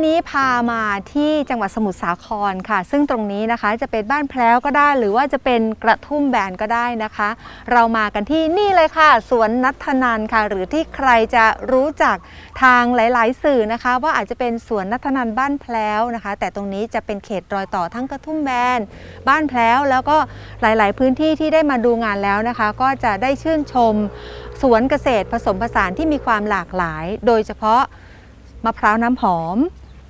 วันนี้พามาที่จังหวัดสมุทรสาครค่ะ ซึ่งตรงนี้นะคะจะเป็นบ้านแพร้วก็ได้ หรือว่าจะเป็นกระทุ่มแบนก็ได้นะคะ เรามากันที่นี่เลยค่ะ สวนนัทนันค่ะ หรือที่ใครจะรู้จักทางหลาย ๆ สื่อนะคะ ว่าอาจจะเป็นสวนนัทนันบ้านแพร้วนะคะ แต่ตรงนี้จะเป็นเขตรอยต่อทั้งกระทุ่มแบนบ้านแพร้วแล้วก็หลาย ๆ พื้นที่ที่ได้มาดูงานแล้วนะคะ ก็จะได้ชื่นชมสวนเกษตรผสมผสานที่มีความหลากหลาย โดยเฉพาะมะพร้าวน้ำหอม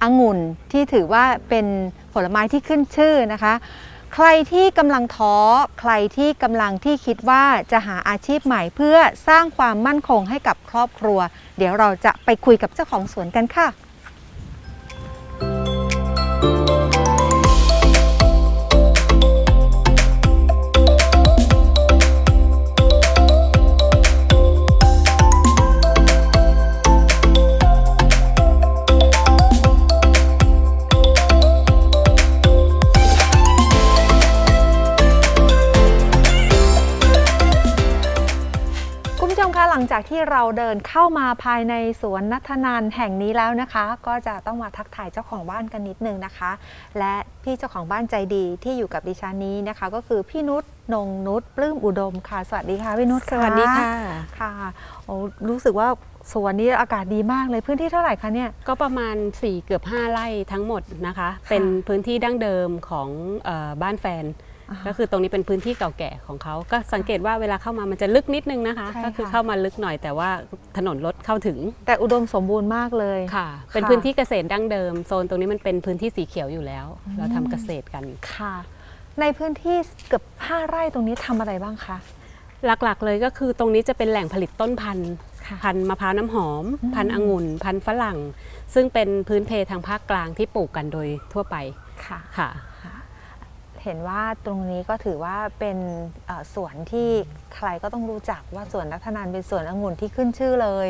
องุ่นที่ถือว่าเป็นผลไม้ที่ขึ้นชื่อนะคะ ใครที่กำลังท้อใครที่กำลังที่คิดว่าจะหาอาชีพใหม่เพื่อสร้างความมั่นคงให้กับครอบครัว เดี๋ยวเราจะไปคุยกับเจ้าของสวนกันค่ะ ที่เราเดินเข้ามาภายในสวนนัทนันแห่งนี้แล้วนะคะ ก็จะต้องมาทักทายเจ้าของบ้านกันนิดนึงนะคะ และพี่เจ้าของบ้านใจดีที่อยู่กับดิฉันนี้นะคะ ก็คือพี่นุชนงนุชปลื้มอุดมค่ะ สวัสดีค่ะพี่นุชสวัสดีค่ะค่ะโอ้รู้สึกว่าสวนนี้อากาศดีมากเลยพื้นที่เท่าไหร่คะเนี่ยก็ประมาณ 4 เกือบ 5 ไร่ทั้งหมดนะคะ เป็นพื้นที่ดั้งเดิมของเออบ้านแฟนอ่าฮะ ก็คือตรงนี้เป็นพื้นที่เก่าแก่ของเขา ก็สังเกตว่าเวลาเข้ามามันจะลึกนิดนึงนะคะ ใช่ก็คือค่ะ เข้ามาลึกหน่อยแต่ว่าถนนรถเข้าถึงแต่อุดมสมบูรณ์มากเลย ค่ะ เป็นค่ะพื้นที่เกษตรดั้งเดิม โซนตรงนี้มันเป็นพื้นที่สีเขียวอยู่แล้ว เราทำเกษตรกัน ค่ะ ในพื้นที่เกือบ5ไร่ตรงนี้ทำอะไรบ้างคะ หลักๆ เลยก็คือตรงนี้จะเป็นแหล่งผลิตต้นพันธุ์ค่ะพันธุ์มะพร้าวน้ำหอม อืม พันธุ์องุ่น พันธุ์ฝรั่ง ซึ่งเป็นพื้นเพทางภาคกลางที่ปลูกกันโดยทั่วไปค่ะ ค่ะค่ะ เห็นว่าตรงนี้ก็ถือว่าเป็นเอ่อสวนที่ใครก็ต้องรู้จักว่าสวนนัทนันเป็นสวนองุ่นที่ขึ้นชื่อเลย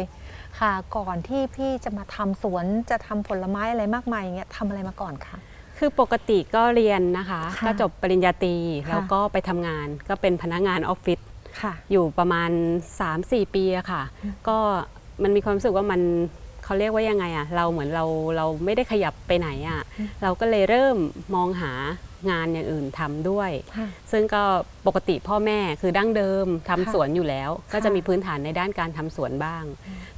ค่ะ ก่อนที่พี่จะมาทำสวนจะทำผลไม้อะไรมากมายอย่างเงี้ยทำอะไรมาก่อนคะคือปกติก็เรียนนะคะค่ะก็จบปริญญาตรีค่ะแล้วก็ไปทำงานก็เป็นพนักงานออฟฟิศค่ะอยู่ประมาณ 3-4 ปีอะค่ะ ก็มันมีความรู้สึกว่ามันเขาเรียกว่ายังไงอะเราเหมือนเราเราไม่ได้ขยับไปไหนอะเราก็เลยเริ่มมองหา งานอย่างอื่นทำด้วยค่ะซึ่งก็ปกติพ่อแม่คือดั้งเดิมทำค่ะสวนอยู่แล้ว ก็จะมีพื้นฐานในด้านการทำสวนบ้าง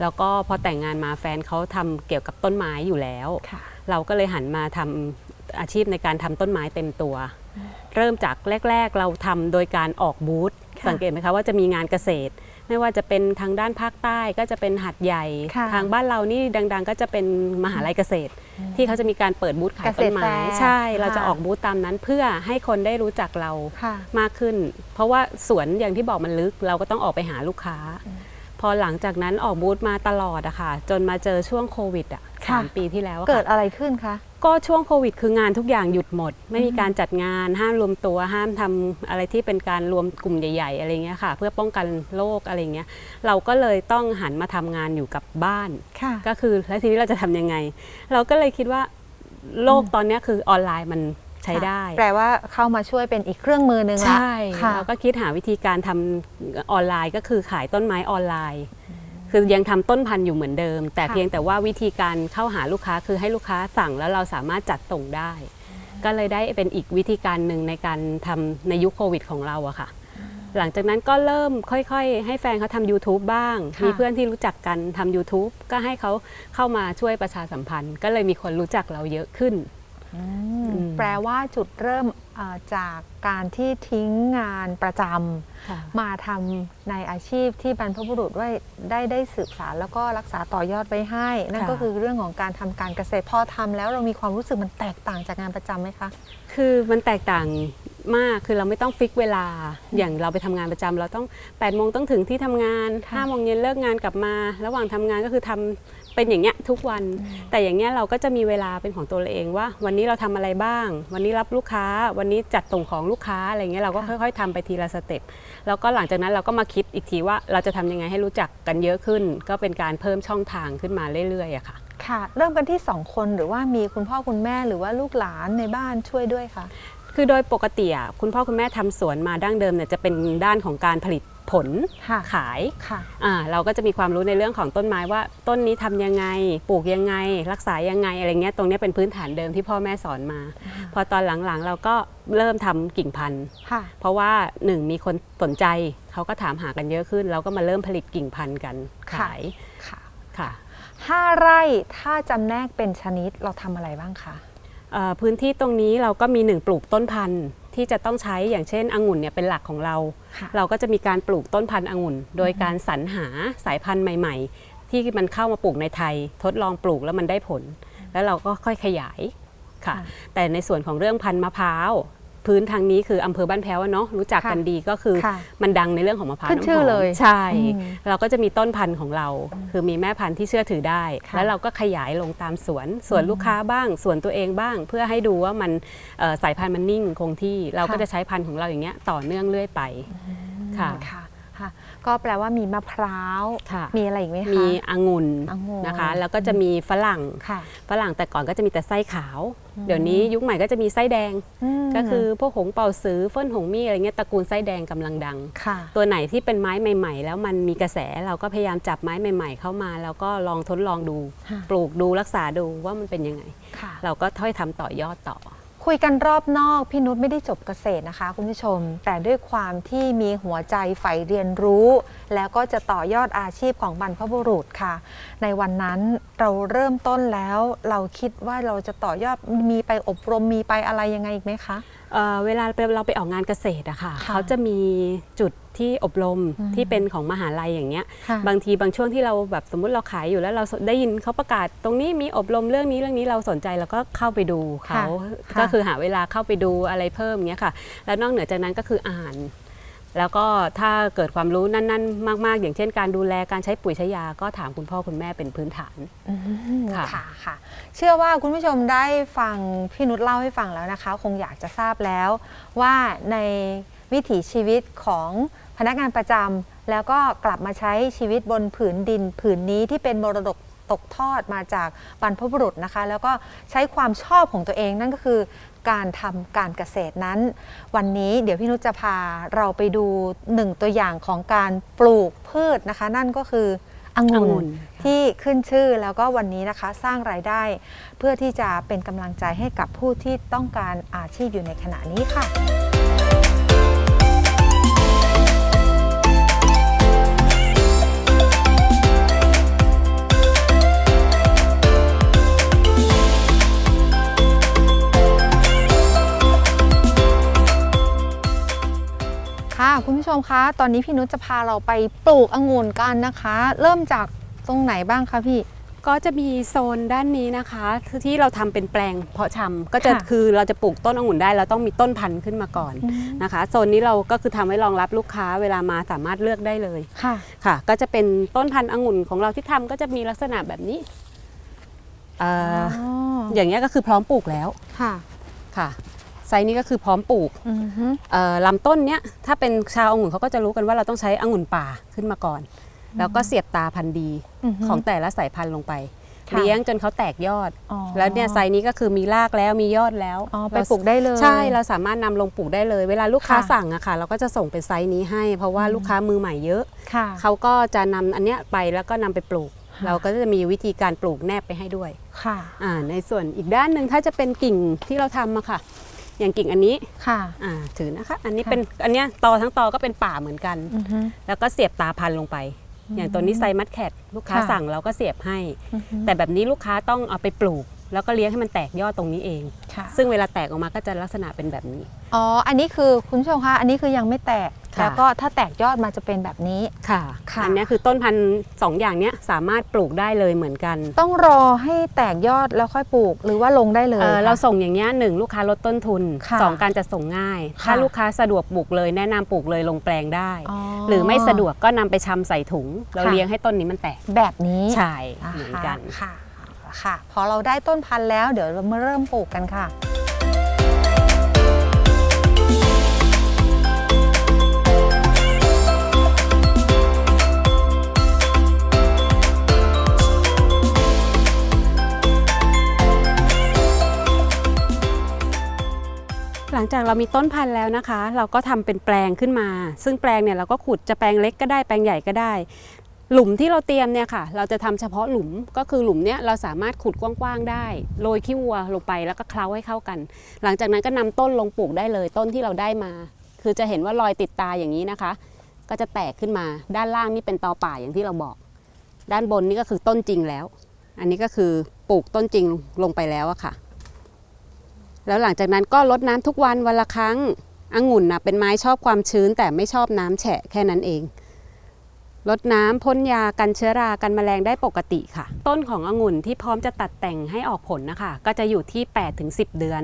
แล้วก็พอแต่งงานมาแฟนเขาทำเกี่ยวกับต้นไม้อยู่แล้วค่ะเราก็เลยหันมาทำอาชีพในการทำต้นไม้เต็มตัว เริ่มจากแรก ๆ เราทำโดยการออกบูธค่ะสังเกตไหมคะว่าจะมีงานเกษตร ไม่ว่าจะเป็นทางด้านภาคใต้ก็จะเป็นหัดใหญ่ ค่ะทางบ้านเรานี่ดัง ๆ ก็จะเป็นมหาลัยเกษตร ที่เขาจะมีการเปิดบูธขายต้นเกษตรไม้แฟร์ใช่ เราจะค่ะ ออกบูธตามนั้นเพื่อให้คนได้รู้จักเราค่ะ มากขึ้น เพราะว่าสวนอย่างที่บอกมันลึกเราก็ต้องออกไปหาลูกค้า พอหลังจากนั้นออกบูธมาตลอดอะค่ะ จนมาเจอช่วงโควิดอะค่ะสามปีที่แล้วอะค่ะ เกิดอะไรขึ้นคะ ก็ช่วงโควิดคืองานทุกอย่างหยุดหมด ไม่มีการจัดงานห้ามรวมตัวห้ามทำอะไรที่เป็นการรวมกลุ่มใหญ่ๆ อะไรเงี้ยค่ะ เพื่อป้องกันโรคอะไรเงี้ยเราก็เลยต้องหันมาทำงานอยู่กับบ้าน ค่ะ ก็คือแล้วทีนี้เราจะทำยังไง เราก็เลยคิดว่าโลกตอนเนี้ยคือออนไลน์มัน ใช้ได้ แปลว่าเข้ามาช่วยเป็นอีกเครื่องมือหนึ่งละใช่ค่ะเราก็คิดหาวิธีการทำออนไลน์ก็คือขายต้นไม้ออนไลน์ คือยังทำต้นพันธุ์อยู่เหมือนเดิม แต่ค่ะเพียงแต่ว่าวิธีการเข้าหาลูกค้าคือให้ลูกค้าสั่งแล้วเราสามารถจัดส่งได้ ก็เลยได้เป็นอีกวิธีการหนึ่งในการทำในยุคโควิดของเราอะค่ะหลังจากนั้นก็เริ่มค่อยๆ ให้แฟนเขาทำ YouTube บ้างค่ะมีเพื่อนที่รู้จักกันทำ YouTube ก็ให้เขาเข้ามาช่วยประชาสัมพันธ์ ก็เลยมีคนรู้จักเราเยอะขึ้นอืมอืม แปลว่าจุดเริ่มเอ่อจากการที่ทิ้งงานประจำค่ะมาทำในอาชีพที่บรรพบุรุษได้ได้ได้สืบสารแล้วก็รักษาต่อยอดไว้ให้ นั่นค่ะก็คือเรื่องของการทำการเกษตรพอทำแล้วเรามีความรู้สึกมันแตกต่างจากงานประจำไหมคะ คือมันแตกต่างมากคือเราไม่ต้องฟิกเวลาอย่างเราไปทำงานประจำเราต้อง8ปดโมงต้องถึงที่ทำงานค่ะ5้าโมงเย็นเลิกงานกลับมา ระหว่างทำงานก็คือทำ เป็นอย่างเงี้ยทุกวัน แต่อย่างเงี้ยเราก็จะมีเวลาเป็นของตัวเราเองว่า วันนี้เราทำอะไรบ้าง วันนี้รับลูกค้า วันนี้จัดส่งของลูกค้าอะไรเงี้ยเราก็ค่อย ๆทำไปทีละสเต็ปแล้วก็หลังจากนั้นเราก็มาคิดอีกทีว่าเราจะทำยังไงให้รู้จักกันเยอะขึ้น ก็เป็นการเพิ่มช่องทางขึ้นมาเรื่อยๆอะค่ะค่ะ เริ่มกันที่ 2 คนหรือว่ามีคุณพ่อคุณแม่หรือว่าลูกหลานในบ้านช่วยด้วยคะ คือโดยปกติอะคุณพ่อคุณแม่ทำสวนมาดั้งเดิมเนี่ยจะเป็นด้านของการผลิตผลค่ะขายค่ะอ่าเราก็จะมีความรู้ในเรื่องของต้นไม้ว่าต้นนี้ทำยังไงปลูกยังไง รักษายังไงอะไรเงี้ยตรงเนี้ยเป็นพื้นฐานเดิมที่พ่อแม่สอนมา พอตอนหลังๆเราก็เริ่มทำกิ่งพันธุ์ค่ะเพราะว่าหนึ่งมีคนสนใจเขาก็ถามหากันเยอะขึ้น เราก็มาเริ่มผลิตกิ่งพันธุ์กันค่ะขายค่ะค่ะห้าไร่ถ้าจำแนกเป็นชนิดเราทำอะไรบ้างคะเอ่อ พื้นที่ตรงนี้เราก็มีหนึ่งปลูกต้นพันธุ์ที่จะต้องใช้อย่างเช่นองุ่นเนี่ยเป็นหลักของเราค่ะเราก็จะมีการปลูกต้นพันธุ์องุ่น โดยการสรรหาสายพันธุ์ใหม่ ๆ ที่มันเข้ามาปลูกในไทย ทดลองปลูกแล้วมันได้ผล แล้วเราก็ค่อยขยายค่ะ แต่ในส่วนของเรื่องพันธุ์มะพร้าว พื้นทางนี้คืออำเภอบ้านแพ้วอะเนาะรู้จักกันค่ะดีก็คือค่ะมันดังในเรื่องของมะพร้าวขึ้นน้ำหชื่ออมเลยใช่ อืมเราก็จะมีต้นพันธุ์ของเรา คือมีแม่พันธุ์ที่เชื่อถือได้ ค่ะ แล้วเราก็ขยายลงตามสวนสวนลูกค้าบ้างสวนตัวเองบ้าง เพื่อให้ดูว่ามันเอ่อสายพันธุ์มันนิ่งคงที่ เราก็จะใช้พันธุ์ของเราอย่างเงี้ยต่อเนื่องเรื่อยไปค่ะ ค่ะค่ะ ก็แปลว่ามีมะพร้าว ค่ะ มีอะไรอีกไหมคะ มีองุ่นองุ่นนะคะ แล้วก็จะมีฝรั่งค่ะฝรั่งแต่ก่อนก็จะมีแต่ไส้ขาว เดี๋ยวนี้ยุคใหม่ก็จะมีไส้แดงมก็คือพวกหงเป่าซื้อเฟิ่นหงมี่อะไรเงี้ยตระกูลไส้แดงกำลังดัง ค่ะ ตัวไหนที่เป็นไม้ใหม่ ๆ แล้วมันมีกระแสเราก็พยายามจับไม้ใหม่ ๆ เข้ามา แล้วก็ลองทดลองดู ค่ะ ปลูกดูรักษาดูว่ามันเป็นยังไง ค่ะ เราก็ถ้อยทำต่อยอดต่อ คุยกันรอบนอกพี่นุชไม่ได้จบเกษตรนะคะ คุณผู้ชม แต่ด้วยความที่มีหัวใจใฝ่เรียนรู้ แล้วก็จะต่อยอดอาชีพของบรรพบุรุษค่ะ ในวันนั้นเราเริ่มต้นแล้ว เราคิดว่าเราจะต่อยอดมีไปอบรมมีไปอะไรยังไงอีกไหมคะ เอ่อเวลาเราไปออกงานเกษตรอะค่ะ ค่ะเขาจะมีจุดที่อบรมอืมที่เป็นของมหาลัยอย่างเงี้ย ค่ะ บางทีบางช่วงที่เราแบบสมมุติเราขายอยู่แล้วเราได้ยินเขาประกาศ ตรงนี้มีอบรมเรื่องนี้เรื่องนี้เราสนใจเราก็เข้าไปดูเขาค่ะก็คือหาเวลาเข้าไปดูอะไรเพิ่มเงี้ยค่ะ แล้วนอกเหนือจากนั้นก็คืออ่าน แล้วก็ถ้าเกิดความรู้นั่นๆ มาก ๆ อย่างเช่นการดูแลการใช้ปุ๋ยใช้ยาก็ถามคุณพ่อคุณแม่เป็นพื้นฐานอืมค่ะค่ะค่ะเชื่อว่าคุณผู้ชมได้ฟังพี่นุชเล่าให้ฟังแล้วนะคะ คงอยากจะทราบแล้ว ว่าในวิถีชีวิตของพนักงานประจำแล้วก็กลับมาใช้ชีวิตบนผืนดินผืนนี้ที่เป็นมรดก ตกทอดมาจากบรรพบุรุษนะคะ แล้วก็ใช้ความชอบของตัวเองนั่นก็คือการทำการเกษตรนั้น วันนี้เดี๋ยวพี่นุชจะพาเราไปดูหนึ่งตัวอย่างของการปลูกพืชนะคะ นั่นก็คือองุ่องุ่นนที่ขึ้นชื่อแล้วก็วันนี้นะคะสร้างรายได้ เพื่อที่จะเป็นกำลังใจให้กับผู้ที่ต้องการอาชีพอยู่ในขณะนี้ค่ะ ค่ะคุณผู้ชมคะ ตอนนี้พี่นุชจะพาเราไปปลูกองุ่นกันนะคะ เริ่มจากตรงไหนบ้างคะพี่ ก็จะมีโซนด้านนี้นะคะคือที่เราทำเป็นแปลงเพาะชำก็จะค่ะคือเราจะปลูกต้นองุ่นได้เราต้องมีต้นพันธุ์ขึ้นมาก่อนนะคะโซนนี้เราก็คือทำไว้รองรับลูกค้าเวลามาสามารถเลือกได้เลยค่ะ ค่ะ ก็จะเป็นต้นพันธุ์องุ่นของเราที่ทำก็จะมีลักษณะแบบนี้เอ่ออออย่างเงี้ยก็คือพร้อมปลูกแล้วค่ะ ค่ะ ไซส์นี้ก็คือพร้อมปลูกอือฮึเอ่อลำต้นเนี้ยถ้าเป็นชาวองุ่นเขาก็จะรู้กันว่าเราต้องใช้องุ่นป่าขึ้นมาก่อน แล้วก็เสียบตาพันธุ์ดีฮึของแต่ละสายพันธุ์ลงไปค่ะเลี้ยงจนเขาแตกยอดอ๋อแล้วเนี่ยไซส์นี้ก็คือมีรากแล้วมียอดแล้วอ๋อไปเราปลูกได้เลย ใช่เราสามารถนำลงปลูกได้เลย เวลาลูกค้าค่ะสั่งอะค่ะ เราก็จะส่งเป็นไซส์นี้ให้ เพราะว่าลูกค้ามือใหม่เยอะค่ะเขาก็จะนำอันเนี้ยไปแล้วก็นำไปปลูกค่ะเราก็จะมีวิธีการปลูกแนบไปให้ด้วย ค่ะอ่าในส่วนอีกด้านหนึ่งถ้าจะเป็นกิ่งที่เราทำอะค่ะ อย่างกิ่งอันนี้ค่ะอ่าถือนะคะ อันนี้ค่ะเป็นอันเนี้ยตอทั้งตอก็เป็นป่าเหมือนกันอือฮึแล้วก็เสียบตาพันธุ์ลงไป อย่างตัวนี้ไซมัดแคทลูกค้าค่ะสั่งเราก็เสียบให้อือฮึแต่แบบนี้ลูกค้าต้องเอาไปปลูก แล้วก็เลี้ยงให้มันแตกยอดตรงนี้เองค่ะซึ่งเวลาแตกออกมาก็จะลักษณะเป็นแบบนี้ อ๋อ อันนี้คือคุณผู้ชมคะ อันนี้คือยังไม่แตก ค่ะ แล้วก็ถ้าแตกยอดมาจะเป็นแบบนี้ค่ะ ค่ะ อันเนี้ยคือต้นพันธุ์สองอย่างเนี้ยสามารถปลูกได้เลยเหมือนกันต้องรอให้แตกยอดแล้วค่อยปลูกหรือว่าลงได้เลย เอ่อคะเราส่งอย่างเงี้ยหนึ่งลูกค้าลดต้นทุนค่ะสองการจะส่งง่าย ค่ะ ถ้าลูกค้าสะดวกปลูกเลยแนะนำปลูกเลยลงแปลงได้ อ๋อ หรือไม่สะดวกก็นำไปชำใส่ถุง เราค่ะ เลี้ยงให้ต้นนี้มันแตกแบบนี้ใช่อ่าเหมือนกันค่ะค่ะค่ะ พอเราได้ต้นพันธุ์แล้วเดี๋ยวเรามาเริ่มปลูกกันค่ะ จากเรามีต้นพันธุ์แล้วนะคะ เราก็ทำเป็นแปลงขึ้นมา ซึ่งแปลงเนี่ยเราก็ขุดจะแปลงเล็กก็ได้แปลงใหญ่ก็ได้ หลุมที่เราเตรียมเนี่ยค่ะ เราจะทำเฉพาะหลุมก็คือหลุมเนี้ยเราสามารถขุดกว้างๆได้โรยขี้วัวลงไปแล้วก็เคล้าให้เข้ากัน หลังจากนั้นก็นำต้นลงปลูกได้เลย ต้นที่เราได้มา คือจะเห็นว่ารอยติดตาอย่างนี้นะคะ ก็จะแตกขึ้นมาด้านล่างนี่เป็นตอป่าอย่างที่เราบอก ด้านบนนี่ก็คือต้นจริงแล้ว อันนี้ก็คือปลูกต้นจริงลงไปแล้วอะค่ะ แล้วหลังจากนั้นก็รดน้ำทุกวันวันละครั้งองุ่นนะเป็นไม้ชอบความชื้นแต่ไม่ชอบน้ำแฉะแค่นั้นเองรดน้ำพ่นยากันเชื้อรากันแมลงได้ปกติค่ะ ต้นขององุ่นที่พร้อมจะตัดแต่งให้ออกผลนะคะ ก็จะอยู่ที่ 8-10 เดือน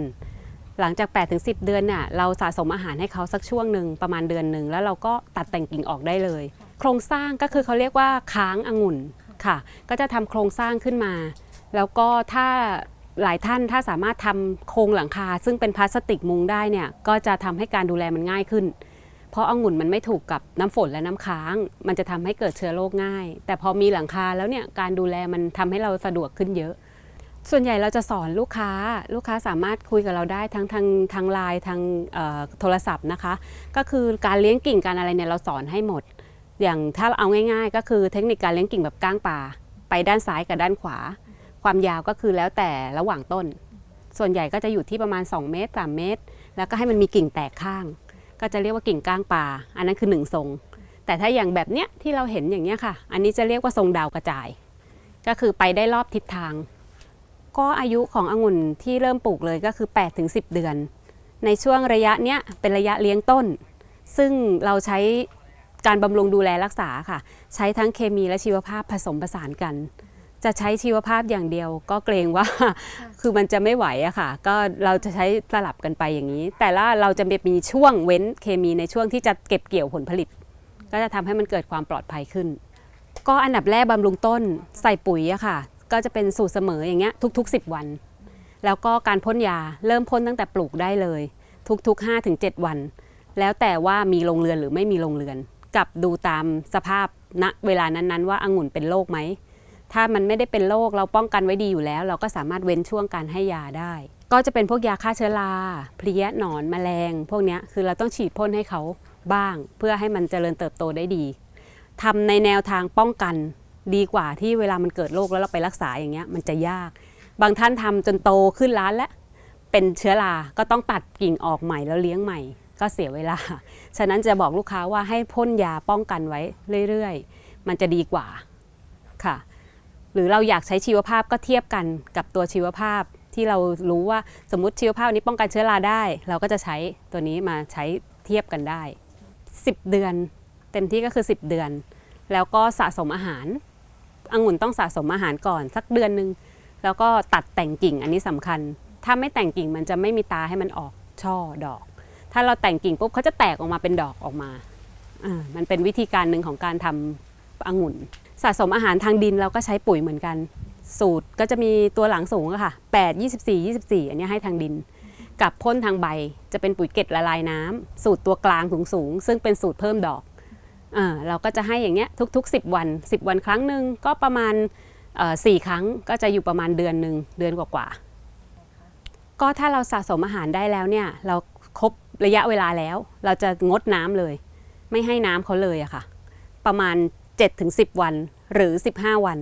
หลังจาก 8-10 เดือนเนี่ยเราสะสมอาหารให้เขาสักช่วงหนึ่งประมาณเดือนหนึ่งแล้วเราก็ตัดแต่งกิ่งออกได้เลย โครงสร้างก็คือเขาเรียกว่าค้างองุ่นค่ะ ก็จะทำโครงสร้างขึ้นมา แล้วก็ถ้า หลายท่านถ้าสามารถทำโครงหลังคา ซึ่งเป็นพลาสติกมุงได้เนี่ยก็จะทำให้การดูแลมันง่ายขึ้น เพราะองุ่นมันไม่ถูกกับน้ำฝนและน้ำค้าง มันจะทำให้เกิดเชื้อโรคง่าย แต่พอมีหลังคาแล้วเนี่ยการดูแลมันทำให้เราสะดวกขึ้นเยอะ ส่วนใหญ่เราจะสอนลูกค้า ลูกค้าสามารถคุยกับเราได้ทั้งทางทางไลน์ทางโทรศัพท์นะคะ ก็คือการเลี้ยงกิ่งการอะไรเนี่ยเราสอนให้หมด อย่างถ้าเอาง่าย ๆ ก็คือเทคนิคการเลี้ยงกิ่งแบบก้างป่า ไปด้านซ้ายกับด้านขวา ความยาวก็คือแล้วแต่ระหว่างต้น ส่วนใหญ่ก็จะอยู่ที่ประมาณ 2 เมตร 3 เมตร แล้วก็ให้มันมีกิ่งแตกข้าง ก็จะเรียกว่ากิ่งก้างป่า อันนั้นคือหนึ่งทรง แต่ถ้าอย่างแบบเนี้ยที่เราเห็นอย่างเนี้ยค่ะ อันนี้จะเรียกว่าทรงดาวกระจาย ก็คือไปได้รอบทิศทาง ก็อายุขององุ่นที่เริ่มปลูกเลยก็คือ 8-10 เดือน ในช่วงระยะเนี้ยเป็นระยะเลี้ยงต้น ซึ่งเราใช้การบำรุงดูแลรักษาค่ะ ใช้ทั้งเคมีและชีวภาพผสมผสานกัน จะใช้ชีวภาพอย่างเดียว ก็เกรงว่าคือมันจะไม่ไหวอะค่ะ ก็เราจะใช้สลับกันไปอย่างนี้ แต่ละเราจะมีช่วงเว้นเคมีในช่วงที่จะเก็บเกี่ยวผลผลิต ก็จะทำให้มันเกิดความปลอดภัยขึ้น ก็อันดับแรกบำรุงต้นใส่ปุ๋ยอะค่ะ ก็จะเป็นสูตรเสมออย่างเงี้ยทุก ๆ 10 วัน แล้วก็การพ่นยาเริ่มพ่นตั้งแต่ปลูกได้เลย ทุก ๆ 5-7 วัน แล้วแต่ว่ามีโรงเรือนหรือไม่มีโรงเรือน กับดูตามสภาพณเวลานั้นๆ ว่าองุ่นเป็นโรคไหม ถ้ามันไม่ได้เป็นโรคเราป้องกันไว้ดีอยู่แล้ว เราก็สามารถเว้นช่วงการให้ยาได้ ก็จะเป็นพวกยาฆ่าเชื้อราเพลี้ยหนอนแมลง พวกนี้คือเราต้องฉีดพ่นให้เขาบ้าง เพื่อให้มันเจริญเติบโตได้ดีทำในแนวทางป้องกันดีกว่าที่เวลามันเกิดโรคแล้วเราไปรักษาอย่างเงี้ยมันจะยาก บางท่านทำจนโตขึ้นล้านแล้วเป็นเชื้อราก็ต้องตัดกิ่งออกใหม่แล้วเลี้ยงใหม่ก็เสียเวลา ฉะนั้นจะบอกลูกค้าว่าให้พ่นยาป้องกันไว้เรื่อย ๆ มันจะดีกว่าค่ะ หรือเราอยากใช้ชีวภาพก็เทียบกันกับตัวชีวภาพที่เรารู้ว่าสมมติชีวภาพนี้ป้องกันเชื้อราได้ เราก็จะใช้ตัวนี้มาใช้เทียบกันได้ 10 เดือน เต็มที่ก็คือ 10 เดือน แล้วก็สะสมอาหารองุ่นต้องสะสมอาหารก่อนสักเดือนหนึ่งแล้วก็ตัดแต่งกิ่งอันนี้สำคัญ ถ้าไม่แต่งกิ่งมันจะไม่มีตาให้มันออกช่อดอก ถ้าเราแต่งกิ่งปุ๊บเขาจะแตกออกมาเป็นดอกออกมาอ่ามันเป็นวิธีการหนึ่งของการทำองุ่น สะสมอาหารทางดินเราก็ใช้ปุ๋ยเหมือนกัน สูตรก็จะมีตัวหลังสูงอะค่ะ 8 24 24 อันนี้ให้ทางดิน กับพ่นทางใบจะเป็นปุ๋ยเกล็ดละลายน้ำสูตรตัวกลางสูงสูง ซึ่งเป็นสูตรเพิ่มดอกเออเราก็จะให้อย่างเงี้ยทุก ๆ 10 วัน 10 วันครั้งหนึ่งก็ประมาณสี่ครั้งก็จะอยู่ประมาณเดือนหนึ่งเดือนกว่าๆก็ถ้าเราสะสมอาหารได้แล้วเนี่ยเราครบระยะเวลาแล้ว เราจะงดน้ำเลย ไม่ให้น้ำเขาเลยอะค่ะ ประมาณ 7-10 วันหรือ 15 วัน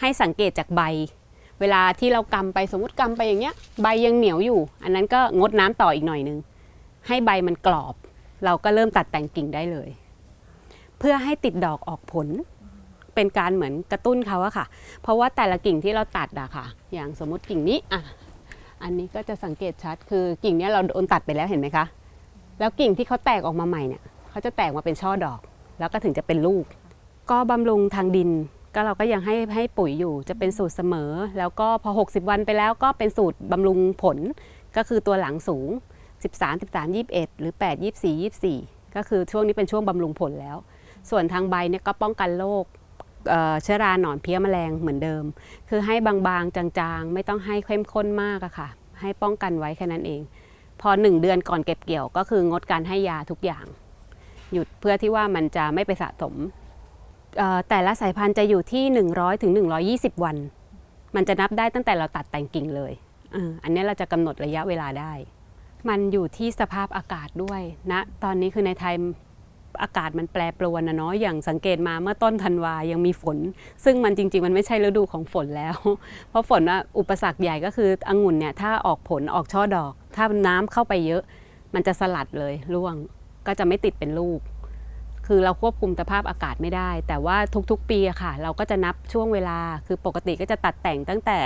ให้สังเกตจากใบ เวลาที่เรากำไปสมมติกำไปอย่างเงี้ยใบยังเหนียวอยู่ อันนั้นก็งดน้ำต่ออีกหน่อยนึง ให้ใบมันกรอบ เราก็เริ่มตัดแต่งกิ่งได้เลย เพื่อให้ติดดอกออกผลเป็นการเหมือนกระตุ้นเขาอะค่ะ เพราะว่าแต่ละกิ่งที่เราตัดอะค่ะ อย่างสมมติกิ่งนี้อะอันนี้ก็จะสังเกตชัดคือกิ่งนี้เราโดนตัดไปแล้วเห็นไหมคะ แล้วกิ่งที่เขาแตกออกมาใหม่เนี่ยเขาจะแตกมาเป็นช่อดอก แล้วก็ถึงจะเป็นลูก ก็บำรุงทางดิน ก็เราก็ยังให้ให้ปุ๋ยอยู่จะเป็นสูตรเสมอ แล้วก็พอ 60 วันไปแล้วก็เป็นสูตรบำรุงผลก็คือตัวหลังสูง 13 13 21 หรือ 8 24 24 ก็คือช่วงนี้เป็นช่วงบำรุงผลแล้ว ส่วนทางใบเนี่ยก็ป้องกันโรคเชื้อราหนอนเพี้ยแมลงเหมือนเดิม คือให้บางๆ จางๆ ไม่ต้องให้เข้มข้นมากอะค่ะ ให้ป้องกันไว้แค่นั้นเอง พอ 1 เดือนก่อนเก็บเกี่ยวก็คืองดการให้ยาทุกอย่าง หยุดเพื่อที่ว่ามันจะไม่ไปสะสม แต่ละสายพันธุ์จะอยู่ที่ 100ถึง120 วัน มันจะนับได้ตั้งแต่เราตัดแต่งกิ่งเลยอันนี้เราจะกำหนดระยะเวลาได้ มันอยู่ที่สภาพอากาศด้วยนะตอนนี้คือในไทยอากาศมันแปรปรวนนะเนาะอย่างสังเกตมาเมื่อต้นธันวายังมีฝน ซึ่งมันจริง ๆ มันไม่ใช่ฤดูของฝนแล้ว เพราะฝนอุปสรรคใหญ่ก็คือองุ่นเนี่ยถ้าออกผลออกช่อดอก ถ้าน้ำเข้าไปเยอะ มันจะสลัดเลยร่วงก็จะไม่ติดเป็นลูก คือเราควบคุมสภาพอากาศไม่ได้ แต่ว่าทุกๆปีอะค่ะ เราก็จะนับช่วงเวลา คือปกติก็จะตัดแต่งตั้งแต่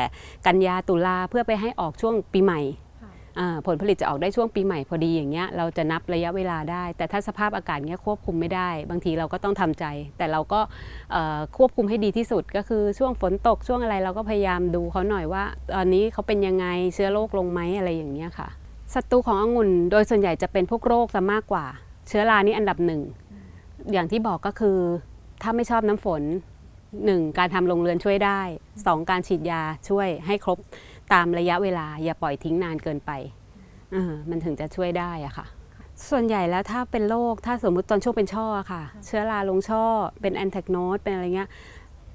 กันยาตุลาเพื่อไปให้ออกช่วงปีใหม่อ่าผลผลิตจะออกได้ช่วงปีใหม่พอดีอย่างเงี้ยเราจะนับระยะเวลาได้ แต่ถ้าสภาพอากาศเงี้ยควบคุมไม่ได้ บางทีเราก็ต้องทำใจ แต่เราก็เอ่อควบคุมให้ดีที่สุดก็คือช่วงฝนตกช่วงอะไรเราก็พยายามดูเขาหน่อยว่า ตอนนี้เขาเป็นยังไงเชื้อโรคลงไหมอะไรอย่างเงี้ยค่ะศัตรูขององุ่นโดยส่วนใหญ่จะเป็นพวกโรคซะมากกว่า เชื้อรานี่อันดับหนึ่ง อย่างที่บอกก็คือ ถ้าไม่ชอบน้ำฝนหนึ่งการทำโรงเรือนช่วยได้สองการฉีดยาช่วยให้ครบตามระยะเวลา อย่าปล่อยทิ้งนานเกินไปอ่ามันถึงจะช่วยได้อะค่ะ ส่วนใหญ่แล้วถ้าเป็นโรคถ้าสมมุติตอนช่วงเป็นช่ออะค่ะ เชื้อราลงช่อเป็นแอนแทกโนสเป็นอะไรเงี้ย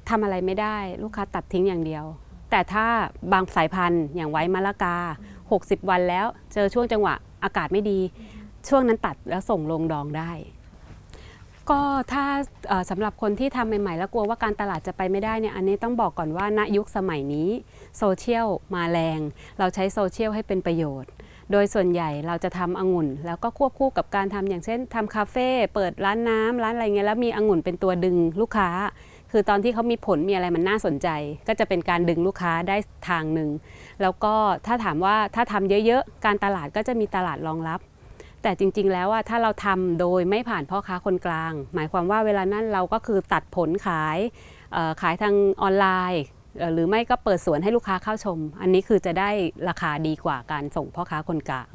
ทำอะไรไม่ได้ลูกค้าตัดทิ้งอย่างเดียว แต่ถ้าบางสายพันธุ์อย่างไว้มะละกา 60 วันแล้ว เจอช่วงจังหวะอากาศไม่ดี ช่วงนั้นตัดแล้วส่งลงดองได้ ก็ถ้าสำหรับคนที่ทำใหม่ๆ แล้วกลัวว่าการตลาดจะไปไม่ได้เนี่ยอันนี้ต้องบอกก่อนว่าณยุคสมัยนี้โซเชียลมาแรง เราใช้โซเชียลให้เป็นประโยชน์ โดยส่วนใหญ่เราจะทำองุ่น แล้วก็ควบคู่กับการทำอย่างเช่นทำคาเฟ่เปิดร้านน้ำร้านอะไรเงี้ยแล้วมีองุ่นเป็นตัวดึงลูกค้า คือตอนที่เขามีผลมีอะไรมันน่าสนใจ ก็จะเป็นการดึงลูกค้าได้ทางหนึ่งแล้วก็ถ้าถามว่าถ้าทำเยอะๆการตลาดก็จะมีตลาดรองรับ แต่จริง ๆ แล้วว่าถ้าเราทำโดยไม่ผ่านพ่อค้าคนกลาง หมายความว่าเวลานั้นเราก็คือตัดผลขายขายทางออนไลน์ หรือไม่ก็เปิดสวนให้ลูกค้าเข้าชม อันนี้คือจะได้ราคาดีกว่าการส่งพ่อค้าคนกลาง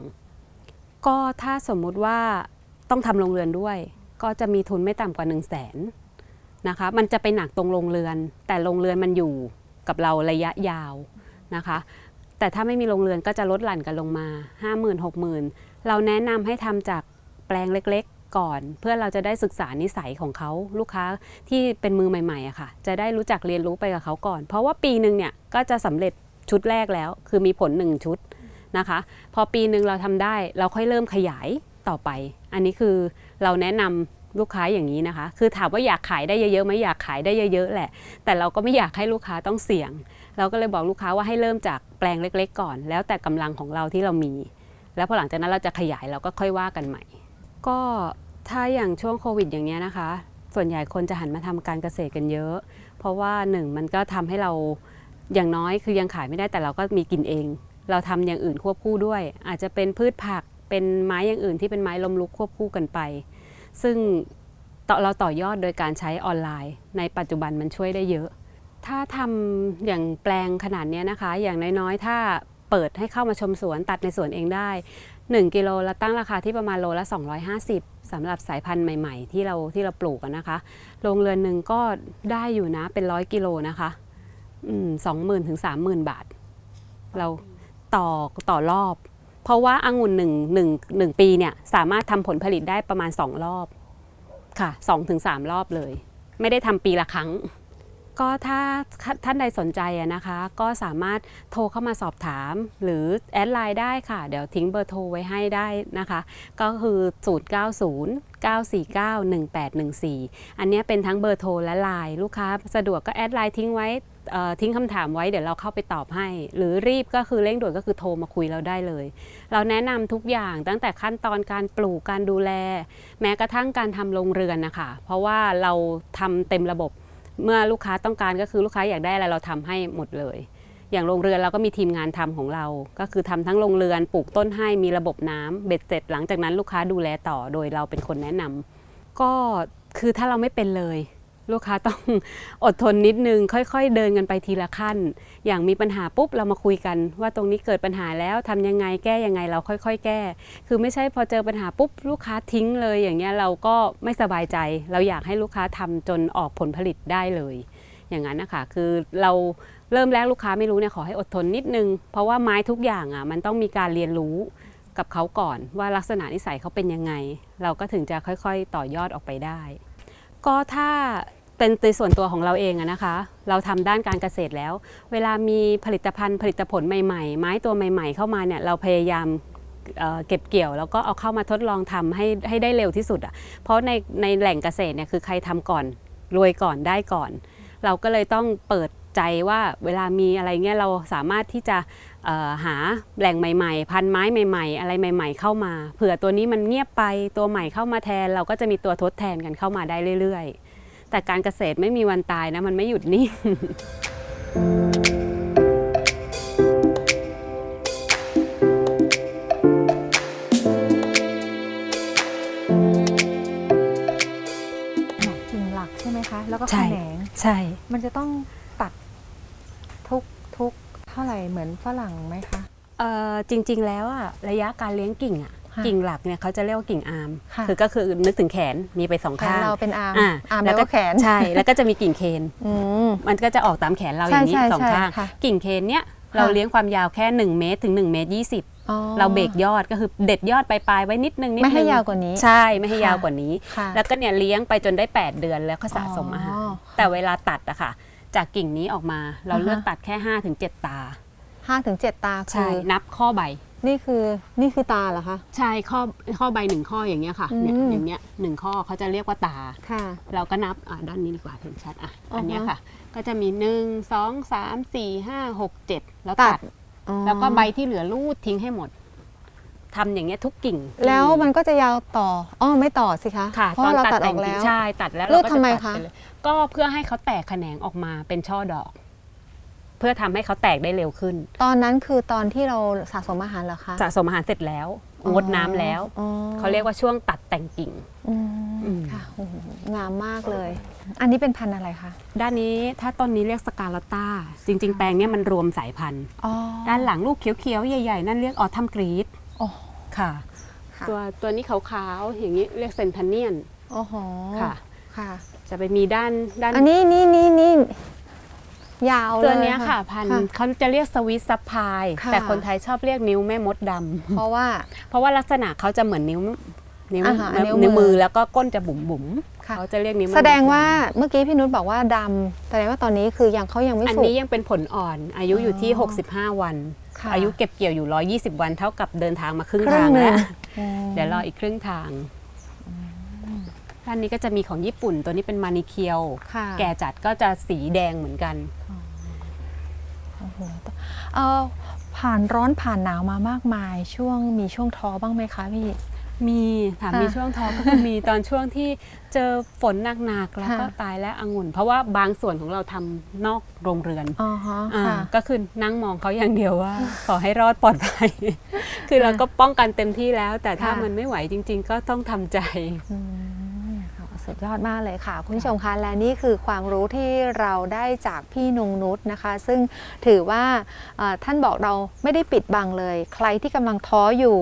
ก็ถ้าสมมุติว่าต้องทำโรงเรือนด้วย ก็จะมีทุนไม่ต่ำกว่า 1 0 0 0 0แสนนะคะ มันจะไปหนักตรงโรงเรือน แต่โรงเรือนมันอยู่กับเราระยะยาวนะคะ แต่ถ้าไม่มีโรงเรือนก็จะลดหลั่นกันลงมา 5 0,000 60,000 เราแนะนำให้ทำจากแปลงเล็กๆ ก่อน เพื่อเราจะได้ศึกษานิสัยของเขาลูกค้าที่เป็นมือใหม่ๆอะค่ะ จะได้รู้จักเรียนรู้ไปกับเขาก่อน เพราะว่าปีหนึ่งเนี่ยก็จะสำเร็จชุดแรกแล้ว คือมีผล 1 ชุดนะคะ พอปีหนึ่งเราทำได้เราค่อยเริ่มขยายต่อไป อันนี้คือเราแนะนำลูกค้าอย่างนี้นะคะ คือถามว่าอยากขายได้เยอะๆไหมอยากขายได้เยอะๆแหละ แต่เราก็ไม่อยากให้ลูกค้าต้องเสี่ยง เราก็เลยบอกลูกค้าว่าให้เริ่มจากแปลงเล็ก ๆ ก่อน แล้วแต่กำลังของเราที่เรามี แล้วพอหลังจากนั้นเราจะขยายเราก็ค่อยว่ากันใหม่ ก็ถ้าอย่างช่วงโควิดอย่างเนี้ยนะคะ ส่วนใหญ่คนจะหันมาทำการเกษตรกันเยอะ เพราะว่าหนึ่งมันก็ทำให้เราอย่างน้อยคือยังขายไม่ได้แต่เราก็มีกินเอง เราทำอย่างอื่นควบคู่ด้วย อาจจะเป็นพืชผักเป็นไม้อย่างอื่นที่เป็นไม้ลมลุกควบคู่กันไป ซึ่งต่อเราต่อยอดโดยการใช้ออนไลน์ ในปัจจุบันมันช่วยได้เยอะ ถ้าทำอย่างแปลงขนาดเนี้ยนะคะ อย่างน้อยๆ ถ้า เปิดให้เข้ามาชมสวนตัดในสวนเองได้ 1 กิโลเราตั้งราคาที่ประมาณโลละ 250สำหรับสายพันธุ์ใหม่ ๆ ที่เราที่เราปลูกกันนะคะโรงเรือนหนึ่งก็ได้อยู่นะเป็นร้อยกิโลนะคะสองหมื่นถึงสามหมื่นบาท เราต่อต่อรอบ เพราะว่าอางุ่นหนึ่งหนึ่งหนึ่งปีเนี่ยสามารถทำผลผลิตได้ประมาณ2รอบค่ะ2-3ถึงสามรอบเลย ไม่ได้ทำปีละครั้ง ก็ถ้าท่านใดสนใจนะคะ ก็สามารถโทรเข้ามาสอบถาม หรือแอดไลน์ได้ค่ะ เดี๋ยวทิ้งเบอร์โทรไว้ให้ได้นะคะ ก็คือ 090 949 1814 อันนี้เป็นทั้งเบอร์โทรและไลน์ลูกค้า สะดวกก็แอดไลน์ทิ้งไว้ทิ้งคำถามไว้เดี๋ยวเราเข้าไปตอบให้ หรือรีบก็คือเร่งด่วนก็คือโทรมาคุยเราได้เลย เราแนะนำทุกอย่างตั้งแต่ขั้นตอนการปลูกการดูแล แม้กระทั่งการทำโรงเรือนนะคะ เพราะว่าเราทำเต็มระบบ เมื่อลูกค้าต้องการก็คือลูกค้าอยากได้อะไรเราทำให้หมดเลย อย่างโรงเรือนเราก็มีทีมงานทำของเรา ก็คือทำทั้งโรงเรือนปลูกต้นให้มีระบบน้ำเบ็ดเสร็จ หลังจากนั้นลูกค้าดูแลต่อโดยเราเป็นคนแนะนำก็คือถ้าเราไม่เป็นเลย ลูกค้าต้องอดทนนิดนึง ค่อย ๆ เดินกันไปทีละขั้น อย่างมีปัญหาปุ๊บเรามาคุยกัน ว่าตรงนี้เกิดปัญหาแล้วทำยังไงแก้ยังไงเราค่อย ๆ แก้ คือไม่ใช่พอเจอปัญหาปุ๊บลูกค้าทิ้งเลยอย่างเงี้ยเราก็ไม่สบายใจ เราอยากให้ลูกค้าทำจนออกผลผลิตได้เลย อย่างนั้นนะคะคือเราเริ่มแรกลูกค้าไม่รู้เนี่ยขอให้อดทนนิดนึง เพราะว่าไม้ทุกอย่างอะมันต้องมีการเรียนรู้กับเขาก่อนว่าลักษณะนิสัยเขาเป็นยังไง เราก็ถึงจะค่อยๆ ต่อยอดออกไปได้ ก็ถ้า เป็นในส่วนตัวของเราเองอะนะคะ เราทำด้านการเกษตรแล้ว เวลามีผลิตภัณฑ์ผลิตผลใหม่ๆ ไม้ตัวใหม่ ๆ เข้ามาเนี่ยเราพยายามเเก็บเกี่ยวแล้วก็เอาเข้ามาทดลองทำให้ให้ได้เร็วที่สุดอะเพราะในในแหล่งเกษตรเนี่ยคือใครทำก่อนรวยก่อนได้ก่อน เราก็เลยต้องเปิดใจว่าเวลามีอะไรเงี้ยเราสามารถที่จะหาแหล่งใหม่ๆ พันไม้ใหม่ ๆ อะไรใหม่ ๆ เข้ามา เผื่อตัวนี้มันเงียบไปตัวใหม่เข้ามาแทน เราก็จะมีตัวทดแทนกันเข้ามาได้เรื่อย ๆ แต่การเกษตรไม่มีวันตายนะ มันไม่หยุดนิ่งกิ่งหลักใช่ไหมคะ แล้วก็ใช่แขนงใช่ มันจะต้องตัดทุกทุกเท่าไหร่เหมือนฝรั่งไหมคะ เอ่อจริง ๆ แล้วอะระยะการเลี้ยงกิ่งอะค่ะ กิ่งหลักเนี่ยเขาจะเรียกว่ากิ่งอาร์มค่ะคือก็คือนึกถึงแขนมีไปสองแขนข้างเราเป็นอาร์มอ่าอาร์มแล้แล้ววก็ก็แขนใช่แล้วก็จะมีกิ่งเคน อืม มันก็จะออกตามแขนเราอย่างนี้ใช่ใช่สองข้าง ใช่ค่ะกิ่งเคนเนี่ยเราเลี้ยงความยาวแค่ 1 เมตรถึง1เมตร20 อ๋อเราเบรกยอดก็คือเด็ดยอดปลายๆไว้นิดนึงนิดนึงไม่ให้ยาวกว่านี้ ใช่ไม่ให้ค่ะยาวกว่านี้ ค่ะ แล้วก็เนี่ยเลี้ยงไปจนได้ 8 เดือนแล้วก็สะสมอาหาร อ๋อแต่เวลาตัดอะค่ะ จากกิ่งนี้ออกมาเราอ่าฮะ เลือกตัดแค่5-7 ตา ห้าถึงเจ็ดตาคืใช่อนับข้อใบ นี่คือนี่คือตาเหรอคะ ใช่ข้อข้อใบหนึ่งข้ออย่างเงี้ยค่ะเนี่ยอืม อย่างเงี้ยหนึ่งข้อเขาจะเรียกว่าตา ค่ะ เราก็นับอะด้านนี้ดีกว่าเห็นชัดอะอ่าฮะอันเนี้ยค่ะ ก็จะมีหนึ่งสองสามสี่ห้าหกเจ็ดแล้วตัตัด ด อ๋อแล้วก็ใบที่เหลือรูดทิ้งให้หมดทำอย่างเงี้ยทุกกิ่งแล้วมันก็จะยาวต่ออ๋อไม่ต่อสิคะค่ะเพราะเราตัดอแต่องกกิ่แล้งวใช่ตัดแล้วเลือกก็จะทำไมตัดคะ ปเลยก็เพื่อให้เขาแตกแขนงออกมาเป็นช่อดอก เพื่อทำให้เขาแตกได้เร็วขึ้น ตอนนั้นคือตอนที่เราสะสมอาหารเหรอคะสะสมอาหารเสร็จแล้ว งดน้ำแล้ว อ๋อเขาเรียกว่าช่วงตัดแต่งกิ่ง อืมอืมค่ะโอ้โหงามมากเลย อันนี้เป็นพันธุ์อะไรคะด้านนี้ถ้าต้นนี้เรียกสกาลต้า จริง ๆ แปลงเนี้ยมันรวมสายพันธุ์ อ๋อด้านหลังลูกเขียวๆ ใหญ่ ๆ นั่นเรียกออทัมกรีดโอ้ค่ะ ค่ะตัวตัวนี้ขาวๆ อย่างนี้เรียกเซนทันเนียน โอ้โหค่ะ ค่ะ จะไปมีด้านด้านอันนี้นี่นี่นี่ ยาวเลยตัวเนี้ยค่ะ พันธุ์เขาจะเรียกสวิสซัพพายค่ะแต่คนไทยชอบเรียกนิ้วแม่มดดำเพราะว่า เพราะว่าลักษณะเขาจะเหมือนนิ้วนิ้วอ่าฮะนิ้วมือนิ้วมือแล้วก็ก้นจะบุ๋มบุ๋มๆค่ะเขาจะเรียกนิ้วม่มแสดงว่าเมื่อกี้พี่นุชบอกว่าดำแสดงว่าตอนนี้คือยังเขายังไม่อันสุกนี้ยังเป็นผลอ่อน อายุอยู่ที่อ๋อ65 วันค่ะอายุเก็บเกี่ยวอยู่ 120 วันเท่ากับเดินทางมาครึ่งครึ่ทางงหนึ่แล้วงอืมเดี๋ยวรออีกครึ่งทางด้านนี้ก็จะมีของญี่ปุ่น ตัวนี้เป็นมานิเคียวค่ะแก่จัดก็จะสีแดงเหมือนกัน โอ้โหเอ่อผ่านร้อนผ่านหนาวมามากมาย ช่วงมีช่วงท้อบ้างไหมคะพี่ มีถามค่ะมีช่วงท้อก็คือมีตอนช่วงที่เจอฝนหนักๆแล้วก็ค่ะตายแล้วองุ่น เพราะว่าบางส่วนของเราทำนอกโรงเรือนอ๋อฮะอ่าค่ะก็คือนั่งมองเขาอย่างเดียวว่า ขอให้รอดปลอดภัย คือเราก็ป้องกันเต็มที่แล้ว แต่ถ้าค่ะมันไม่ไหวจริง ๆ ก็ต้องทำใจอืมค่ะ สุดยอดมากเลยค่ะ คุณผู้ชมคะและนี่คือความรู้ที่เราได้จากพี่นงนุษนะคะ ซึ่งถือว่าเอ่อท่านบอกเราไม่ได้ปิดบังเลย ใครที่กำลังท้ออยู่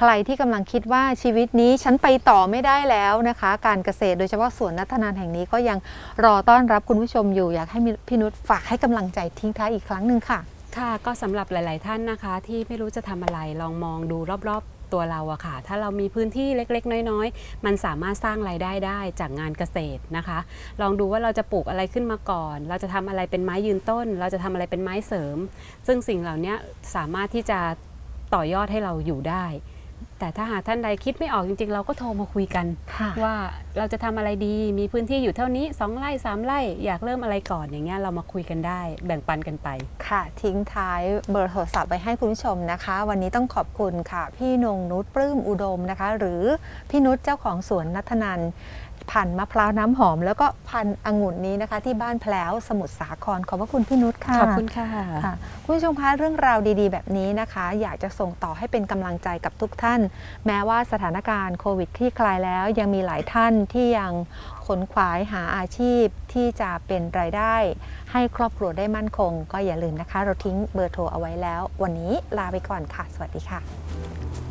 ใครที่กำลังคิดว่าชีวิตนี้ฉันไปต่อไม่ได้แล้วนะคะ การเกษตรโดยเฉพาะสวนนัทนานแห่งนี้ก็ยังรอต้อนรับคุณผู้ชมอยู่อยากให้พี่นุชฝากให้กำลังใจทิ้งท้ายอีกครั้งหนึ่งค่ะ ค่ะก็สำหรับหลาย ๆ ท่านนะคะ ที่ไม่รู้จะทำอะไรลองมองดูรอบๆ ตัวเราอะค่ะ ถ้าเรามีพื้นที่เล็กๆ น้อยๆ มันสามารถสร้างรายได้ได้จากงานเกษตรนะคะ ลองดูว่าเราจะปลูกอะไรขึ้นมาก่อน เราจะทำอะไรเป็นไม้ยืนต้น เราจะทำอะไรเป็นไม้เสริม ซึ่งสิ่งเหล่านี้สามารถที่จะต่อยอดให้เราอยู่ได้ แต่ถ้าหากท่านใดคิดไม่ออกจริงๆ เราก็โทรมาคุยกัน ค่ะ ว่าเราจะทำอะไรดีมีพื้นที่อยู่เท่านี้2ไร่3ไร่อยากเริ่มอะไรก่อนอย่างเงี้ยเรามาคุยกันได้แบ่งปันกันไป ค่ะ ทิ้งท้ายเบอร์โทรศัพท์ไว้ให้คุณผู้ชมนะคะ วันนี้ต้องขอบคุณค่ะ พี่นงนุชปลื้มอุดมนะคะ หรือพี่นุชเจ้าของสวนนัทนัน พันธุ์มะพร้าวน้ำหอม แล้วก็พันธุ์องุ่นนี้นะคะ ที่บ้านแพลวสมุทรสาครขอบพระคุณพี่นุชค่ะขอบคุณค่ะค่ะ คุณผู้ชมคะเรื่องราวดีๆ แบบนี้นะคะ อยากจะส่งต่อให้เป็นกำลังใจกับทุกท่าน แม้ว่าสถานการณ์โควิดคลี่คลายแล้ว ยังมีหลายท่านที่ยังขนขวายหาอาชีพที่จะเป็นรายได้ ให้ครอบครัวได้มั่นคง ก็อย่าลืมนะคะ เราทิ้งเบอร์โทรเอาไว้แล้ว วันนี้ลาไปก่อนค่ะ สวัสดีค่ะ